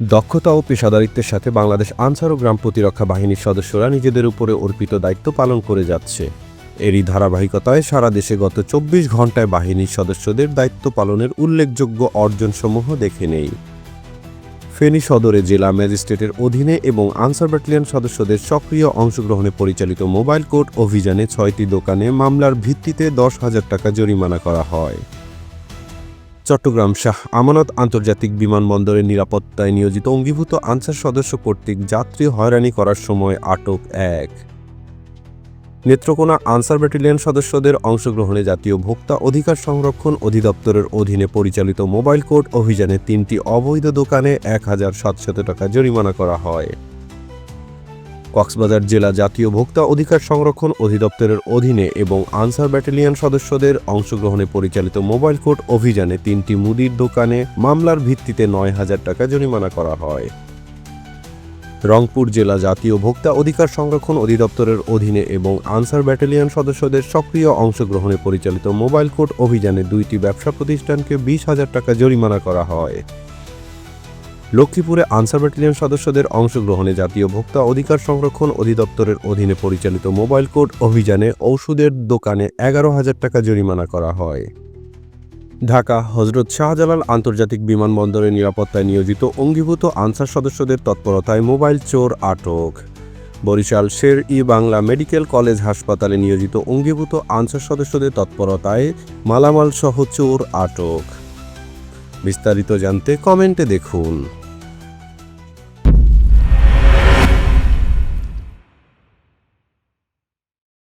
দক্ষতা ও পেশাদারিত্বের সাথে বাংলাদেশ আনসার ও গ্রাম প্রতিরক্ষা বাহিনীর সদস্যরা নিজেদের উপরে অর্পিত দায়িত্ব পালন করে যাচ্ছে। এরই ধারাবাহিকতায় সারা দেশে গত চব্বিশ ঘন্টায় বাহিনীর সদস্যদের দায়িত্ব পালনের উল্লেখযোগ্য অর্জনসমূহ দেখে নেই। ফেনী সদরে জেলা ম্যাজিস্ট্রেটের অধীনে এবং আনসার ব্যাটালিয়ন সদস্যদের সক্রিয় অংশগ্রহণে পরিচালিত মোবাইল কোর্ট অভিযানে ছয়টি দোকানে মামলার ভিত্তিতে দশ হাজার টাকা জরিমানা করা হয়। চট্টগ্রাম শাহ আমানত আন্তর্জাতিক বিমানবন্দরের নিরাপত্তায় নিয়োজিত অঙ্গীভূত আনসার সদস্য কর্তৃক যাত্রী হয়রানি করার সময় আটক এক। নেত্রকোনা আনসার ব্যাটালিয়ন সদস্যদের অংশগ্রহণে জাতীয় ভোক্তা অধিকার সংরক্ষণ অধিদপ্তরের অধীনে পরিচালিত মোবাইল কোর্ট অভিযানে তিনটি অবৈধ দোকানে এক হাজার সাতশত টাকা জরিমানা করা হয়। কক্সবাজার জেলা জাতীয় ভোক্তা অধিকার সংরক্ষণ অধিদপ্তরের অধীনে এবং আনসার ব্যাটালিয়ন সদস্যদের অংশগ্রহণে পরিচালিত মোবাইল কোর্ট অভিযানে তিনটি মুদির দোকানে মামলার ভিত্তিতে নয় হাজার টাকা জরিমানা করা হয়। রংপুর জেলা জাতীয় ভোক্তা অধিকার সংরক্ষণ অধিদপ্তরের অধীনে এবং আনসার ব্যাটালিয়ন সদস্যদের সক্রিয় অংশগ্রহণে পরিচালিত মোবাইল কোর্ট অভিযানে দুইটি ব্যবসা প্রতিষ্ঠানকে বিশ হাজার টাকা জরিমানা করা হয়। লক্ষ্মীপুরে আনসার ব্যাটালিয়ন সদস্যদের অংশগ্রহণে জাতীয় ভোক্তা অধিকার সংরক্ষণ অধিদপ্তরের অধীনে পরিচালিত মোবাইল কোর্ট অভিযানে ঔষধের দোকানে এগারো হাজার টাকা জরিমানা করা হয়। ঢাকা, হজরত শাহজালাল আন্তর্জাতিক বিমানবন্দরে নিরাপত্তায় নিয়োজিত অঙ্গীভূত আনসার সদস্যদের তৎপরতায় মোবাইল চোর আটক। বরিশাল শের ই বাংলা মেডিকেল কলেজ হাসপাতালে নিয়োজিত অঙ্গীভূত আনসার সদস্যদের তৎপরতায় মালামাল সহ চোর আটক। বিস্তারিত জানতে কমেন্টে দেখুন।